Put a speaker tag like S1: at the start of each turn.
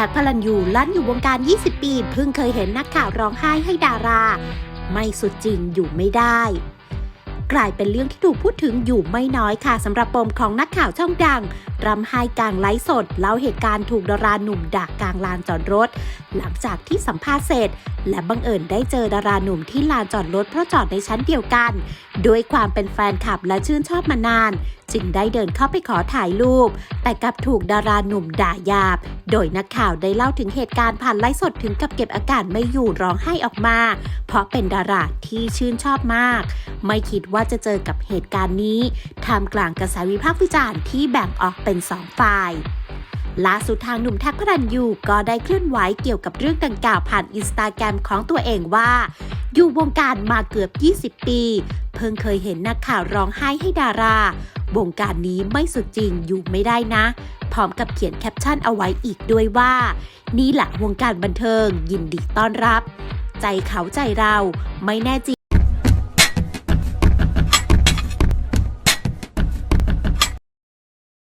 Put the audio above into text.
S1: ท็กพลันยูลั่นอยู่วงการ 20 ปี เพิ่งเคยเห็นนักข่าวร้องไห้ให้ดารา ไม่สุดจริงอยู่ไม่ได้ กลายเป็นเรื่องที่ถูกพูดถึงอยู่ไม่น้อยค่ะสำหรับปมของนักข่าวช่องดัง รำไห้กลางไลฟ์สดเล่าเหตุการณ์ถูกดาราหนุ่มด่ากลางลานจอดรถ หลังจากที่สัมภาษณ์เสร็จ และบังเอิญได้เจอดาราหนุ่มที่ลานจอดรถเพราะจอดในชั้นเดียวกันด้วยความเป็นแฟนคลับและชื่นชอบมานาน จึงได้เดินเข้าไปขอถ่ายรูป แต่กลับถูกดาราหนุ่มด่าหยาบ โดยนักข่าวได้เล่าถึงเหตุการณ์ผ่านไลฟ์สดถึงกับเก็บอาการไม่อยู่ร้องไห้ออกมา เพราะเป็นดาราที่ชื่นชอบมาก ไม่คิดว่าจะเจอกับเหตุการณ์นี้ท่ามกลางกระแสวิพากษ์วิจารณ์ที่แบ่งออกเป็นสองฝ่ายล่าสุดทางหนุ่มแท็กพระรันยูก็ได้เคลื่อนไหวเกี่ยวกับเรื่องดังกล่าวผ่านอินสตาแกรมของตัวเองว่า อยู่วงการมาเกือบ 20 ปี เพิ่งเคยเห็นนักข่าวร้องไห้ให้ดารา วงการนี้ไม่สุดจริงอยู่ไม่ได้นะ พร้อมกับเขียนแคปชั่นเอาไว้อีกด้วยว่า นี่แหละวงการบันเทิงยินดีต้อนรับ ใจเขาใจเราไม่แน่จริง